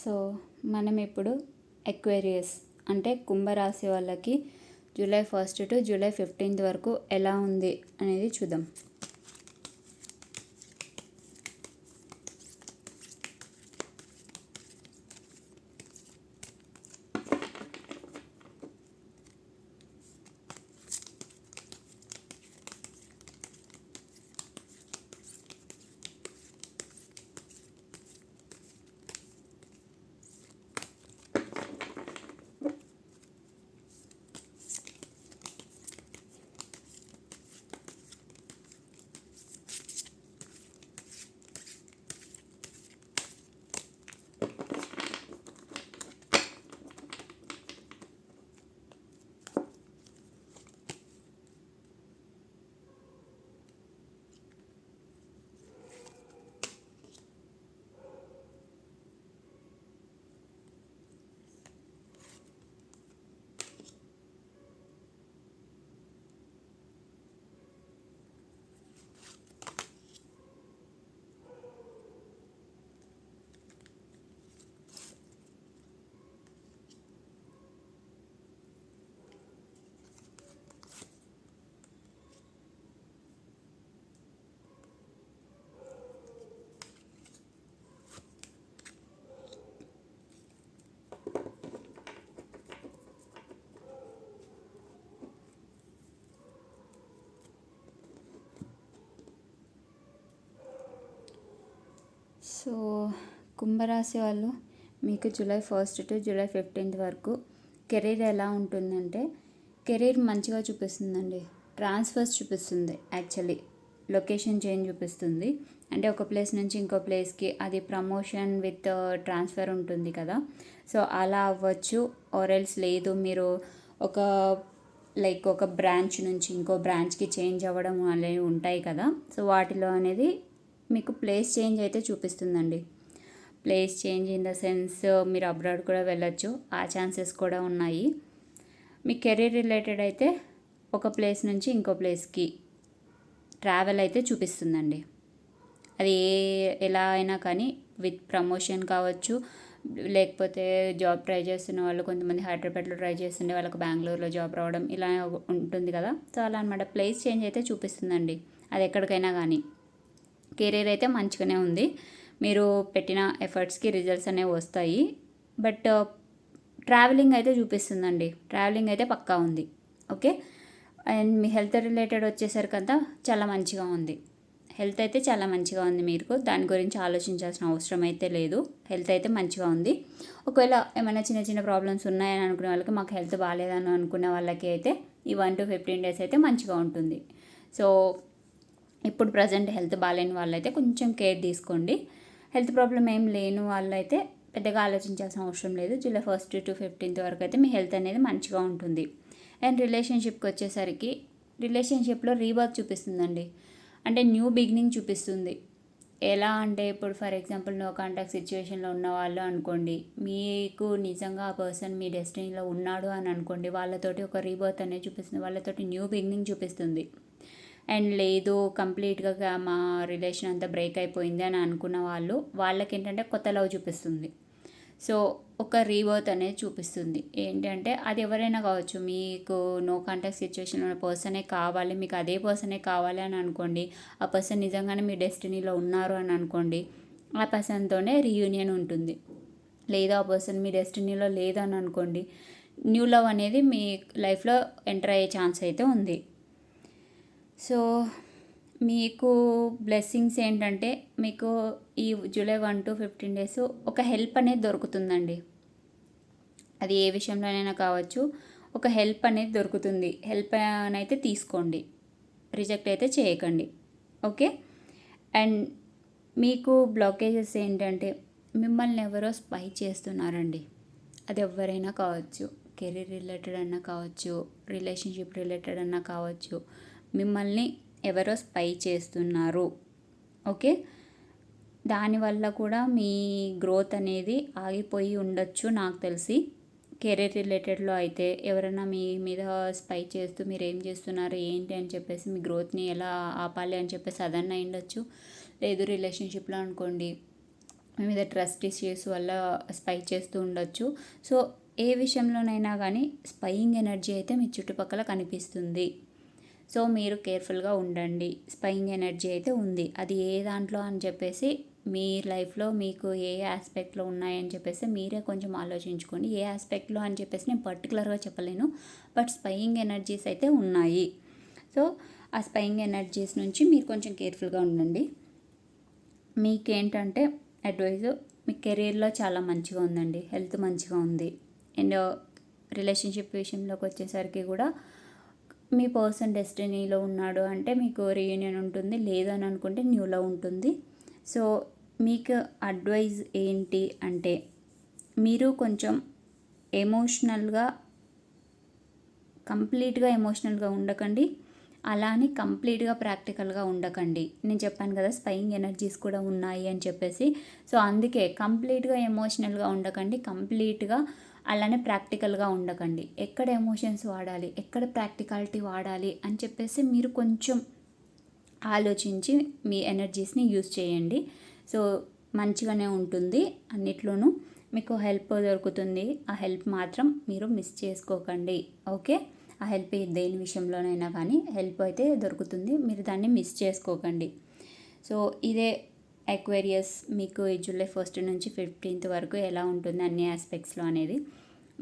So మనం ఇప్పుడు Aquarius అంటే కుంభరాశి వాళ్ళకి July first to July fifteenth వరకు ఎలా ఉంది అనేది చూద్దాం. సో కుంభరాశి వాళ్ళు మీకు July first to July fifteenth వరకు కెరీర్ ఎలా ఉంటుందంటే కెరీర్ మంచిగా చూపిస్తుందండి. ట్రాన్స్ఫర్స్ చూపిస్తుంది యాక్చువల్లీ. లొకేషన్ చేంజ్ చూపిస్తుంది. అంటే ఒక ప్లేస్ నుంచి ఇంకో ప్లేస్కి అది ప్రమోషన్ విత్ ట్రాన్స్ఫర్ ఉంటుంది కదా. సో అలా అవ్వచ్చు. ఆరెల్స్ లేదు మీరు ఒక లైక్ ఒక బ్రాంచ్ నుంచి ఇంకో బ్రాంచ్కి చేంజ్ అవ్వడం అనేవి ఉంటాయి కదా. సో వాటిలో అనేది మీకు ప్లేస్ చేంజ్ అయితే చూపిస్తుందండి. Place change in the sense మీరు అబ్రాడ్ కూడా వెళ్ళొచ్చు. ఆ ఛాన్సెస్ కూడా ఉన్నాయి. మీ కెరీర్ రిలేటెడ్ అయితే ఒక ప్లేస్ నుంచి ఇంకో ప్లేస్కి ట్రావెల్ అయితే చూపిస్తుందండి. అది ఏ ఎలా అయినా కానీ విత్ ప్రమోషన్ కావచ్చు లేకపోతే జాబ్ ట్రై చేస్తున్న వాళ్ళు కొంతమంది హైదరాబాద్లో ట్రై చేస్తుండే వాళ్ళకి బెంగళూరులో జాబ్ రావడం ఇలా ఉంటుంది కదా. సో అలా అనమాట ప్లేస్ చేంజ్ అయితే చూపిస్తుందండి. అది ఎక్కడికైనా కానీ. కెరీర్ అయితే మంచిగానే ఉంది. మీరు పెట్టిన ఎఫర్ట్స్కి రిజల్ట్స్ అనేవి వస్తాయి. బట్ ట్రావెలింగ్ అయితే చూపిస్తుందండి. ట్రావెలింగ్ అయితే పక్కా ఉంది. ఓకే? అండ్ మీ హెల్త్ రిలేటెడ్ వచ్చేసరికంతా చాలా మంచిగా ఉంది. హెల్త్ అయితే చాలా మంచిగా ఉంది మీకు. దాని గురించి ఆలోచించాల్సిన అవసరం అయితే లేదు. హెల్త్ అయితే మంచిగా ఉంది. ఒకవేళ ఏమైనా చిన్న చిన్న ప్రాబ్లమ్స్ ఉన్నాయని అనుకునే వాళ్ళకి మాకు హెల్త్ బాగాలేదని అనుకునే వాళ్ళకి అయితే ఈ వన్ టు ఫిఫ్టీన్ డేస్ అయితే మంచిగా ఉంటుంది. సో ఇప్పుడు ప్రజెంట్ హెల్త్ బాగాలేని వాళ్ళైతే కొంచెం కేర్ తీసుకోండి. హెల్త్ ప్రాబ్లం ఏం లేని వాళ్ళైతే పెద్దగా ఆలోచించాల్సిన అవసరం లేదు. జూలై ఫస్ట్ టు ఫిఫ్టీన్త్ వరకు అయితే మీ హెల్త్ అనేది మంచిగా ఉంటుంది. అండ్ రిలేషన్షిప్కి వచ్చేసరికి రిలేషన్షిప్లో రీబర్త్ చూపిస్తుందండి. అంటే న్యూ బిగినింగ్ చూపిస్తుంది. ఎలా అంటే ఇప్పుడు ఫర్ ఎగ్జాంపుల్ నో కాంటాక్ట్ సిచ్యువేషన్లో ఉన్న వాళ్ళు అనుకోండి మీకు నిజంగా ఆ పర్సన్ మీ డెస్టినీలో ఉన్నాడు అని అనుకోండి వాళ్ళతోటి ఒక రీబర్త్ అనేది చూపిస్తుంది. వాళ్ళతోటి న్యూ బిగినింగ్ చూపిస్తుంది. అండ్ లేదు కంప్లీట్గా మా రిలేషన్ అంతా బ్రేక్ అయిపోయింది అని అనుకున్న వాళ్ళు వాళ్ళకి ఏంటంటే కొత్త లవ్ చూపిస్తుంది. సో ఒక రీవర్త్ అనేది చూపిస్తుంది. ఏంటంటే అది ఎవరైనా కావచ్చు మీకు నో కాంటాక్ట్ సిచ్యువేషన్ ఉన్న పర్సనే కావాలి మీకు అదే పర్సనే కావాలి అని అనుకోండి ఆ పర్సన్ నిజంగానే మీ డెస్టినీలో ఉన్నారు అని అనుకోండి ఆ పర్సన్తోనే రీయూనియన్ ఉంటుంది. లేదా ఆ పర్సన్ మీ డెస్టినీలో లేదని అనుకోండి న్యూ లవ్ అనేది మీ లైఫ్లో ఎంటర్ అయ్యే ఛాన్స్ అయితే ఉంది. సో మీకు బ్లెస్సింగ్స్ ఏంటంటే మీకు ఈ July one to fifteen days ఒక హెల్ప్ అనేది దొరుకుతుందండి. అది ఏ విషయంలోనైనా కావచ్చు ఒక హెల్ప్ అనేది దొరుకుతుంది. హెల్ప్ అయితే తీసుకోండి. రిజెక్ట్ అయితే చేయకండి. ఓకే అండ్ మీకు బ్లాకేజెస్ ఏంటంటే మిమ్మల్ని ఎవరో స్పై చేస్తున్నారండి. అది ఎవరైనా కావచ్చు కెరీర్ రిలేటెడ్ అన్నా కావచ్చు రిలేషన్షిప్ రిలేటెడ్ అన్నా కావచ్చు మిమ్మల్ని ఎవరో స్పై చేస్తున్నారు. ఓకే? దానివల్ల కూడా మీ గ్రోత్ అనేది ఆగిపోయి ఉండొచ్చు నాకు తెలిసి. కెరీర్ రిలేటెడ్లో అయితే ఎవరైనా మీ మీద స్పై చేస్తూ మీరు ఏం చేస్తున్నారు ఏంటి అని చెప్పేసి మీ గ్రోత్ని ఎలా ఆపాలి అని చెప్పేసి అదన్నా ఉండొచ్చు. లేదు రిలేషన్షిప్లో అనుకోండి మీ మీద ట్రస్ట్ ఇష్యూస్ వల్ల స్పై చేస్తూ ఉండొచ్చు. సో ఏ విషయంలోనైనా కానీ స్పైయింగ్ ఎనర్జీ అయితే మీ చుట్టుపక్కల కనిపిస్తుంది. సో మీరు కేర్ఫుల్గా ఉండండి. స్పైన్ ఎనర్జీ అయితే ఉంది. అది ఏ దాంట్లో అని చెప్పేసి మీ లైఫ్లో మీకు ఏ ఆస్పెక్ట్లో ఉన్నాయని చెప్పేసి మీరే కొంచెం ఆలోచించుకోండి. ఏ ఆస్పెక్ట్లో అని చెప్పేసి నేను పర్టికులర్గా చెప్పలేను. బట్ స్పైయింగ్ ఎనర్జీస్ అయితే ఉన్నాయి. సో ఆ స్పైయింగ్ ఎనర్జీస్ నుంచి మీరు కొంచెం కేర్ఫుల్గా ఉండండి. మీకేంటంటే అడ్వైజ్ మీ కెరీర్లో చాలా మంచిగా ఉందండి. హెల్త్ మంచిగా ఉంది. అండ్ రిలేషన్షిప్ విషయంలోకి వచ్చేసరికి కూడా మీ పర్సన్ డెస్టినీలో ఉన్నాడు అంటే మీకు రీయూనియన్ ఉంటుంది లేదని అనుకుంటే న్యూలో ఉంటుంది. సో మీకు అడ్వైజ్ ఏంటి అంటే మీరు కొంచెం ఎమోషనల్గా కంప్లీట్గా ఎమోషనల్గా ఉండకండి. అలా అని కంప్లీట్గా ప్రాక్టికల్గా ఉండకండి. నేను చెప్పాను కదా స్పైయింగ్ ఎనర్జీస్ కూడా ఉన్నాయి అని చెప్పేసి. సో అందుకే కంప్లీట్గా ఎమోషనల్గా ఉండకండి కంప్లీట్గా అలానే ప్రాక్టికల్గా ఉండకండి. ఎక్కడ ఎమోషన్స్ వాడాలి ఎక్కడ ప్రాక్టికాలిటీ వాడాలి అని చెప్పేసి మీరు కొంచెం ఆలోచించి మీ ఎనర్జీస్ని యూజ్ చేయండి. సో మంచిగానే ఉంటుంది అన్నిట్లోనూ. మీకు హెల్ప్ దొరుకుతుంది. ఆ హెల్ప్ మాత్రం మీరు మిస్ చేసుకోకండి. ఓకే? ఆ హెల్ప్ దేని విషయంలోనైనా కానీ హెల్ప్ అయితే దొరుకుతుంది. మీరు దాన్ని మిస్ చేసుకోకండి. సో ఇదే ఎక్వేరియస్ మీకు ఈ జూలై ఫస్ట్ నుంచి ఫిఫ్టీన్త్ వరకు ఎలా ఉంటుంది అన్ని ఆస్పెక్ట్స్లో అనేది.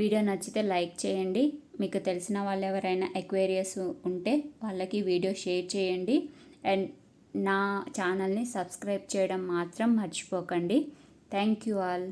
వీడియో నచ్చితే లైక్ చేయండి. మీకు తెలిసిన వాళ్ళు ఎవరైనా ఎక్వేరియస్ ఉంటే వాళ్ళకి వీడియో షేర్ చేయండి. అండ్ నా ఛానల్ని సబ్స్క్రైబ్ చేయడం మాత్రం మర్చిపోకండి. Thank you all